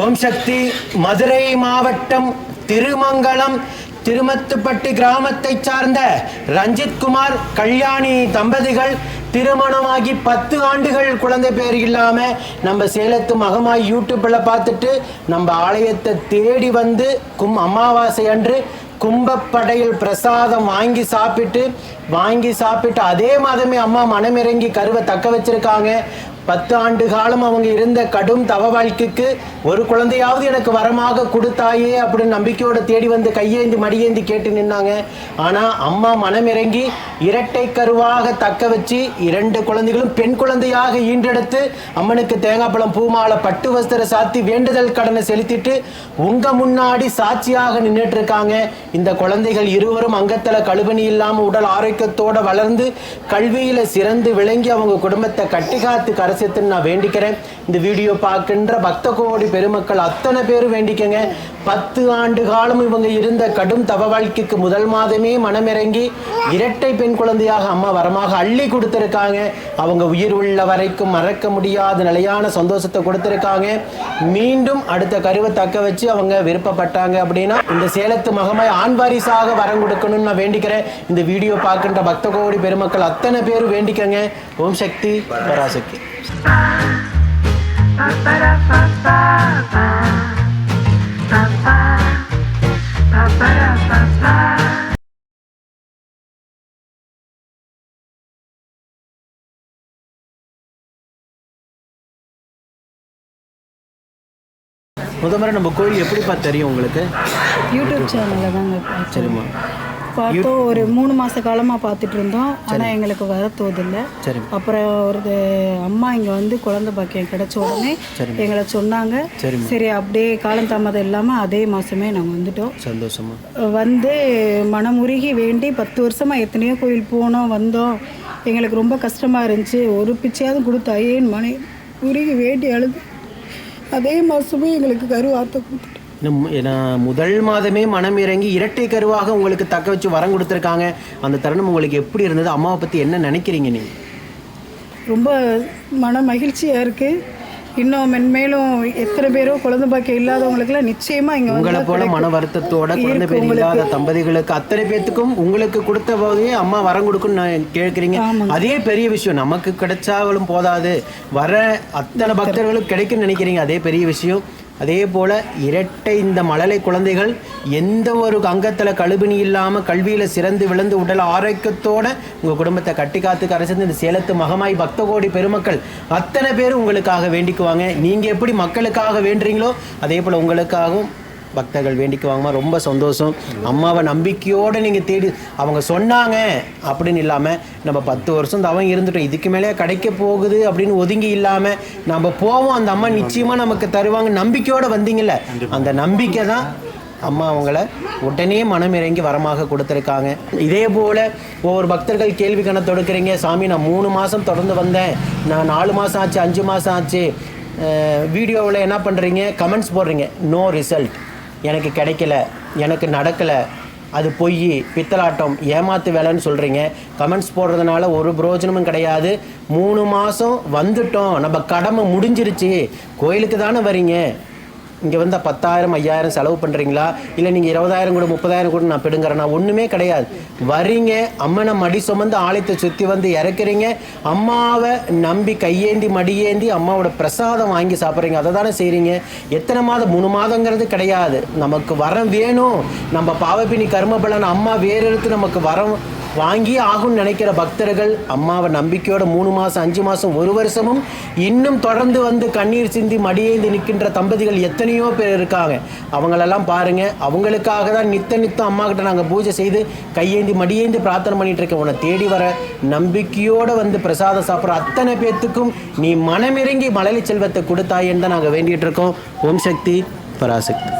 ஓம் சக்தி மதுரை மாவட்டம் திருமங்கலம் திருமத்துப்பட்டி கிராமத்தை சார்ந்த ரஞ்சித் குமார் கல்யாணி தம்பதிகள் திருமணமாகி பத்து ஆண்டுகள் குழந்தை பேர் இல்லாம நம்ம சேலத்து மகமாய் யூடியூப்ல பார்த்துட்டு நம்ம ஆலயத்தை தேடி வந்து கும் அமாவாசை அன்று கும்பப்படையில் பிரசாதம் வாங்கி சாப்பிட்டு வாங்கி சாப்பிட்டு அதே மாதமே அம்மா மனமிறங்கி கருவை தக்க வச்சிருக்காங்க. பத்து ஆண்டு காலம் அவங்க இருந்த கடும் தவ வாழ்க்கைக்கு ஒரு குழந்தையாவது எனக்கு வரமாக கொடுத்தாயே அப்படின்னு நம்பிக்கையோட தேடி வந்து கையேந்தி மடியேந்தி கேட்டு நின்னாங்க. ஆனா அம்மா மனமிறங்கி இரட்டை கருவாக தக்க வச்சு இரண்டு குழந்தைகளும் பெண் குழந்தையாக ஈன்றெடுத்து அம்மனுக்கு தேங்காய் பழம் பூமாலை பட்டு வஸ்திர சாத்தி வேண்டுதல் கடனை செலுத்திட்டு உங்க முன்னாடி சாட்சியாக நின்றுட்டு இருக்காங்க இந்த குழந்தைகள் இருவரும் அங்கத்தில் கழுவணி இல்லாமல் உடல் ஆரோக்கியத்தோட வளர்ந்து கல்வியில சிறந்து விளங்கி அவங்க குடும்பத்தை கட்டிகாத்து கரசத்துன்னு நான் வேண்டிக்கிறேன். இந்த வீடியோ பார்க்கின்ற பக்த கோடி பெருமக்கள் அத்தனை பேரும் வேண்டிக்கங்க. பத்து ஆண்டு காலம் இவங்க இருந்த கடும் தவ வாழ்க்கைக்கு முதல் மாதமே மனமிறங்கி இரட்டை பெண் குழந்தையாக அம்மா வரமாக அள்ளி கொடுத்துருக்காங்க. அவங்க உயிர் உள்ள வரைக்கும் மறக்க முடியாத நிலையான சந்தோஷத்தை கொடுத்துருக்காங்க. மீண்டும் அடுத்த கருவை தக்க வச்சு அவங்க விருப்பப்பட்டாங்க அப்படின்னா இந்த சேலத்து மகமாய் ஆண் வாரிசாக வரம் கொடுக்கணும்னு நான் வேண்டிக்கிறேன். இந்த வீடியோ பார்க்கின்ற பக்த கோடி பெருமக்கள் அத்தனை பேரும் வேண்டிக்கங்க. ஓம் சக்தி பராசக்தி. முத முறை நம்ம கோயில் எப்படிப்பா தெரியும் உங்களுக்கு? யூடியூப் சேனலில் தாங்க. சரிம்மா. பார்த்தோம் ஒரு மூணு மாத காலமாக பார்த்துட்டு இருந்தோம். ஆனால் எங்களுக்கு வர தோதில்லை. அப்புறம் ஒரு அம்மா இங்கே வந்து குழந்தை பாக்கியம் கிடைச்ச உடனே எங்களை சொன்னாங்க. சரி. அப்படியே காலம் தாமதம் இல்லாமல் அதே மாதமே நாங்கள் வந்துட்டோம். சந்தோஷமா வந்து மனமுருகி வேண்டி பத்து வருஷமாக எத்தனையோ கோயில் போனோம் வந்தோம். எங்களுக்கு ரொம்ப கஷ்டமாக இருந்துச்சு. ஒரு பிச்சையாவது கொடுத்து ஐயேன் மனை உருகி வேண்டி அழுது. அதே மாதமே எங்களுக்கு கருவார்த்தை கொடுத்துட்டு. ஏன்னா முதல் மாதமே மனம் இறங்கி இரட்டை கருவாக உங்களுக்கு தக்க வச்சு வரம் கொடுத்துருக்காங்க. அந்த தருணம் உங்களுக்கு எப்படி இருந்தது? அம்மாவை பற்றி என்ன நினைக்கிறீங்க நீங்கள் ரொம்ப மன மகிழ்ச்சியாக இருக்குது இன்னும் மென்மேலும் எத்தனை பேரோ குழந்தை பாக்கியம் இல்லாதவங்களுக்குலாம் நிச்சயமாக இங்கே உங்களை போல மன வருத்தத்தோட குழந்தை பேர். இல்லாத தம்பதிகளுக்கு அத்தனை பேத்துக்கும் உங்களுக்கு கொடுத்த போதே அம்மா வரம் கொடுக்குன்னு நான் கேட்குறீங்க. அதே பெரிய விஷயம். நமக்கு கிடைச்சாலும் போதாது. வர அத்தனை பக்தர்களும் கிடைக்கும்னு நினைக்கிறீங்க. அதே பெரிய விஷயம். அதே போல் இரட்டை இந்த மழலை குழந்தைகள் எந்த ஒரு அங்கத்தில் கழுபிணி இல்லாமல் கல்வியில் சிறந்து விழுந்து உடல் ஆரோக்கியத்தோடு உங்கள் குடும்பத்தை கட்டி காத்து கரைச்சிருந்து இந்த சேலத்து மகமாய் பக்த கோடி பெருமக்கள் அத்தனை பேர் உங்களுக்காக வேண்டிக்குவாங்க. நீங்கள் எப்படி மக்களுக்காக வேண்டுறீங்களோ அதே போல் உங்களுக்காகவும் பக்தர்கள் வேண்டிக்குவாங்கம்மா ரொம்ப சந்தோஷம். அம்மாவை நம்பிக்கையோடு நீங்கள் தேடி அவங்க சொன்னாங்க அப்படின்னு இல்லாமல் நம்ம பத்து வருஷம் தவம் இருந்துட்டோம் இதுக்கு மேலே கிடைக்க போகுது அப்படின்னு ஒதுங்கி இல்லாமல் நம்ம போவோம் அந்த அம்மா நிச்சயமாக நமக்கு தருவாங்க நம்பிக்கையோடு வந்தீங்கல்ல. அந்த நம்பிக்கை தான் அம்மா அவங்கள உடனே மனம் இறங்கி வரமாக கொடுத்துருக்காங்க. இதே போல் ஒவ்வொரு பக்தர்கள் கேள்வி கணக்கு தொடுக்கிறீங்க சாமி நான் மூணு மாதம் தொடர்ந்து வந்தேன். நான் நாலு மாதம் ஆச்சு அஞ்சு மாதம் ஆச்சு. வீடியோவில் என்ன பண்ணுறீங்க கமெண்ட்ஸ் போடுறீங்க. நோ ரிசல்ட் எனக்கு கிடைக்கல எனக்கு நடக்கலை. அது பொய். பித்தலாட்டம் ஏமாத்து வேலைன்னு சொல்கிறீங்க கமெண்ட்ஸ் போடுறதுனால ஒரு பிரயோஜனமும் கிடையாது. மூணு மாதம் வந்துட்டோம். நம்ம கடமை முடிஞ்சிருச்சு. கோயிலுக்கு தானே வரீங்க. இங்கே வந்து பத்தாயிரம் ஐயாயிரம் செலவு பண்ணுறீங்களா இல்லை நீங்கள் இருபதாயிரம் கூட முப்பதாயிரம் கூட நான் பிடுங்குறேன்னா ஒன்றுமே கிடையாது. வரீங்க அம்மனை மடி சுமந்து ஆலயத்தை சுற்றி வந்து இறக்குறீங்க. அம்மாவை நம்பி கையேந்தி மடியேந்தி அம்மாவோட பிரசாதம் வாங்கி சாப்பிட்றீங்க. அதை தானே செய்கிறீங்க எத்தனை மாதம்? மூணு மாதங்கிறது கிடையாது. நமக்கு வரம் வேணும். நம்ம பாவப்பினி கர்மபலன் அம்மா வேறு எடுத்து நமக்கு வரம் வாங்கி ஆகும்னு நினைக்கிற பக்தர்கள் அம்மாவை நம்பிக்கையோட மூணு மாதம் அஞ்சு மாதம் ஒரு வருஷமும் இன்னும் தொடர்ந்து வந்து கண்ணீர் சிந்தி மடியேந்தி நிற்கின்ற தம்பதிகள் எத்தனையோ பேர் இருக்காங்க. அவங்களெல்லாம் பாருங்க அவங்களுக்காக தான் நித்த நித்தம் அம்மா கிட்ட நாங்கள் பூஜை செய்து கையேந்தி மடியேந்தி பிரார்த்தனை பண்ணிட்டு இருக்கேன். உன்னை தேடி வர நம்பிக்கையோடு வந்து பிரசாதம் சாப்பிட்ற அத்தனை பேர்த்துக்கும் நீ மனமிறங்கி மழலை செல்வத்தை கொடுத்தாயேன்னு தான் நாங்கள் வேண்டிகிட்டு இருக்கோம். ஓம் சக்தி பராசக்தி.